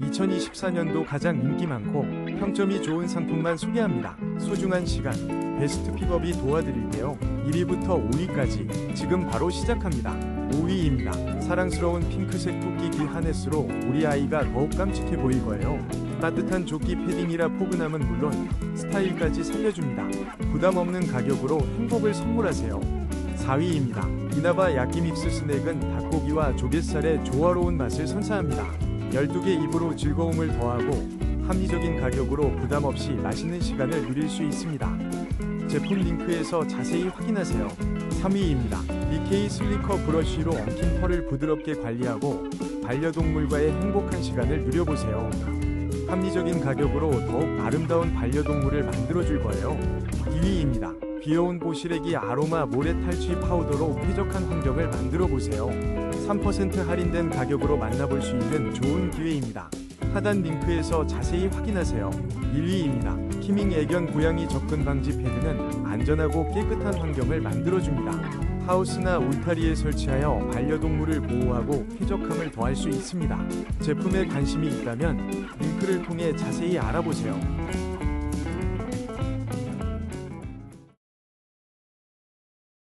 2024년도 가장 인기 많고 평점이 좋은 상품만 소개합니다. 소중한 시간, 베스트 픽업이 도와드릴게요. 1위부터 5위까지 지금 바로 시작합니다. 5위입니다. 사랑스러운 핑크색 토끼 길 하네스로 우리 아이가 더욱 깜찍해 보일 거예요. 따뜻한 조끼 패딩이라 포근함은 물론 스타일까지 살려줍니다. 부담 없는 가격으로 행복을 선물하세요. 4위입니다. 이나바 야끼 믹스 스낵은 닭고기와 조갯살의 조화로운 맛을 선사합니다. 12개 입으로 즐거움을 더하고 합리적인 가격으로 부담 없이 맛있는 시간을 누릴 수 있습니다. 제품 링크에서 자세히 확인하세요. 3위입니다. BK 슬리커 브러쉬로 엉킨 털을 부드럽게 관리하고 반려동물과의 행복한 시간을 누려보세요. 합리적인 가격으로 더욱 아름다운 반려동물을 만들어줄 거예요. 2위입니다. 귀여운 보시래기 아로마 모래 탈취 파우더로 쾌적한 환경을 만들어 보세요. 3% 할인된 가격으로 만나볼 수 있는 좋은 기회입니다. 하단 링크에서 자세히 확인하세요. 1위입니다. 키밍 애견 고양이 접근 방지 패드는 안전하고 깨끗한 환경을 만들어줍니다. 하우스나 울타리에 설치하여 반려동물을 보호하고 쾌적함을 더할 수 있습니다. 제품에 관심이 있다면 링크를 통해 자세히 알아보세요.